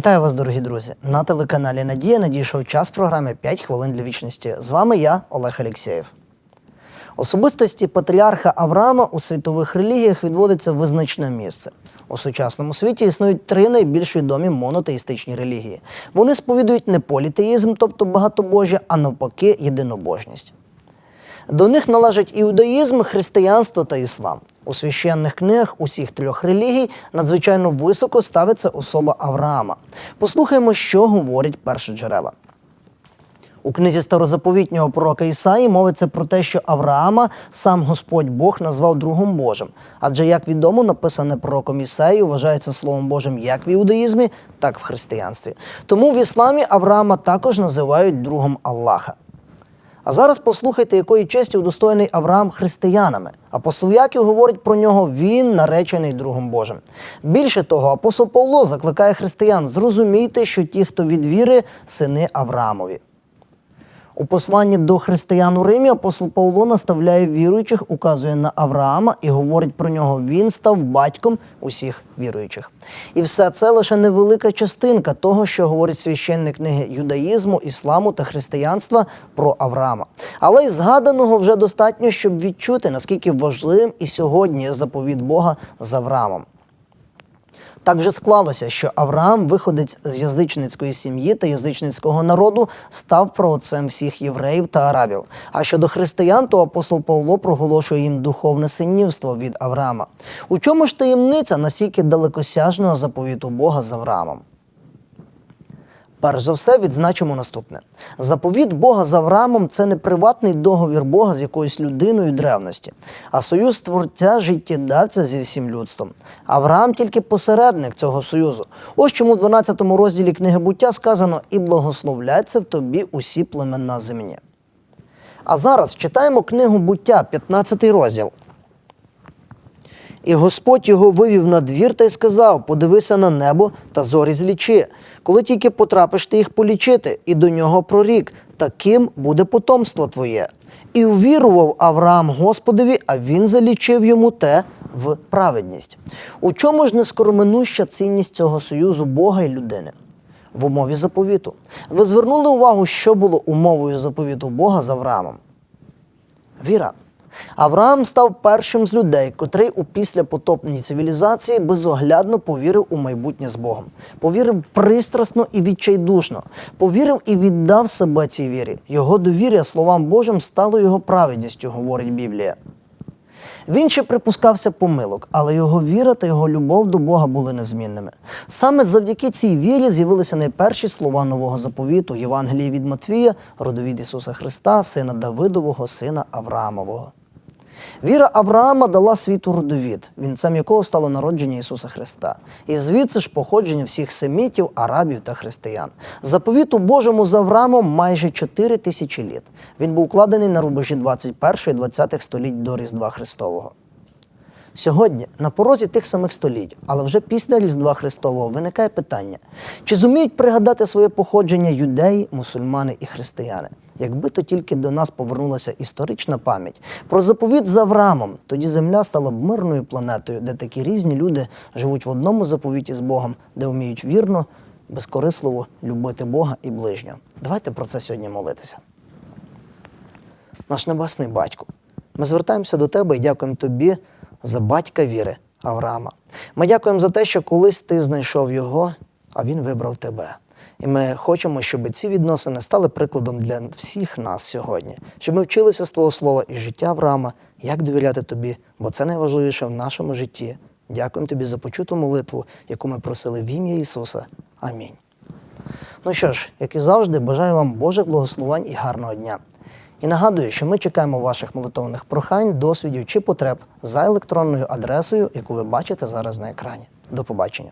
Вітаю вас, дорогі друзі! На телеканалі Надія надійшов час програми «5 хвилин для вічності. З вами я, Олег Алєксєєв. Особистості патріарха Авраама у світових релігіях відводиться визначне місце. У сучасному світі існують три найбільш відомі монотеїстичні релігії. Вони сповідують не політеїзм, тобто багатобожжя, а навпаки, єдинобожність. До них належать іудаїзм, християнство та іслам. У священних книгах усіх трьох релігій надзвичайно високо ставиться особа Авраама. Послухаємо, що говорять перші джерела. У книзі старозаповітнього пророка Ісаї мовиться про те, що Авраама сам Господь Бог назвав другом Божим. Адже, як відомо, написане пророком Ісаї вважається Словом Божим як в іудаїзмі, так і в християнстві. Тому в ісламі Авраама також називають другом Аллаха. А зараз послухайте, якої честі удостоєний Авраам християнами. Апостол Яків говорить про нього, він наречений другом Божим. Більше того, апостол Павло закликає християн зрозумійте, що ті, хто від віри, сини Авраамові. У посланні до християн у Римі апостол Павло наставляє віруючих, указує на Авраама і говорить про нього. Він став батьком усіх віруючих. І все це лише невелика частинка того, що говорить священні книги юдаїзму, ісламу та християнства про Авраама. Але й згаданого вже достатньо, щоб відчути, наскільки важливим і сьогодні заповіт Бога з Авраамом. Так вже склалося, що Авраам, виходець з язичницької сім'ї та язичницького народу, став проотцем всіх євреїв та арабів. А щодо християн, то апостол Павло проголошує їм духовне синівство від Авраама. У чому ж таємниця настільки далекосяжного заповіту Бога з Авраамом? Перш за все відзначимо наступне: заповіт Бога з Авраамом це не приватний договір Бога з якоюсь людиною древності, а союз творця життєдавця зі всім людством. Авраам тільки посередник цього союзу. Ось чому в 12 розділі книги буття сказано і благословляться в тобі усі племена земні. А зараз читаємо книгу буття, 15 розділ. І Господь його вивів на двір та й сказав: Подивися на небо та зорі злічи. Коли тільки потрапиш ти їх полічити, і до нього прорік, таким буде потомство твоє. І увірував Авраам Господові, а він залічив йому те в праведність. У чому ж нескороминуща цінність цього союзу Бога і людини? В умові заповіту. Ви звернули увагу, що було умовою заповіту Бога з Авраамом? Віра. Авраам став першим з людей, котрий у післяпотопній цивілізації безоглядно повірив у майбутнє з Богом. Повірив пристрасно і відчайдушно. Повірив і віддав себе цій вірі. Його довір'я словам Божим стало його праведністю, говорить Біблія. Він ще припускався помилок, але його віра та його любов до Бога були незмінними. Саме завдяки цій вірі з'явилися найперші слова нового заповіту Євангелії від Матвія, родовід Ісуса Христа, сина Давидового, сина Авраамового. Віра Авраама дала світу родовід, вінцем якого стало народження Ісуса Христа. І звідси ж походження всіх семітів, арабів та християн. Заповіту Божому з Авраамом майже 4 тисячі літ. Він був укладений на рубежі 21-20 століть до Різдва Христового. Сьогодні, на порозі тих самих століть, але вже після Різдва Христового виникає питання: чи зуміють пригадати своє походження юдеї, мусульмани і християни? Якби то тільки до нас повернулася історична пам'ять про заповіт з Авраамом, тоді земля стала б мирною планетою, де такі різні люди живуть в одному заповіті з Богом, де вміють вірно, безкорисливо любити Бога і ближнього. Давайте про це сьогодні молитися. Наш небесний батько, ми звертаємося до тебе і дякуємо тобі за батька віри Авраама. Ми дякуємо за те, що колись ти знайшов його, а він вибрав тебе. І ми хочемо, щоб ці відносини стали прикладом для всіх нас сьогодні, щоб ми вчилися з твого слова і життя Авраама, як довіряти тобі, бо це найважливіше в нашому житті. Дякуємо тобі за почуту молитву, яку ми просили в ім'я Ісуса. Амінь. Ну що ж, як і завжди, бажаю вам Божих благословень і гарного дня. І нагадую, що ми чекаємо ваших молитовних прохань, досвідів чи потреб за електронною адресою, яку ви бачите зараз на екрані. До побачення.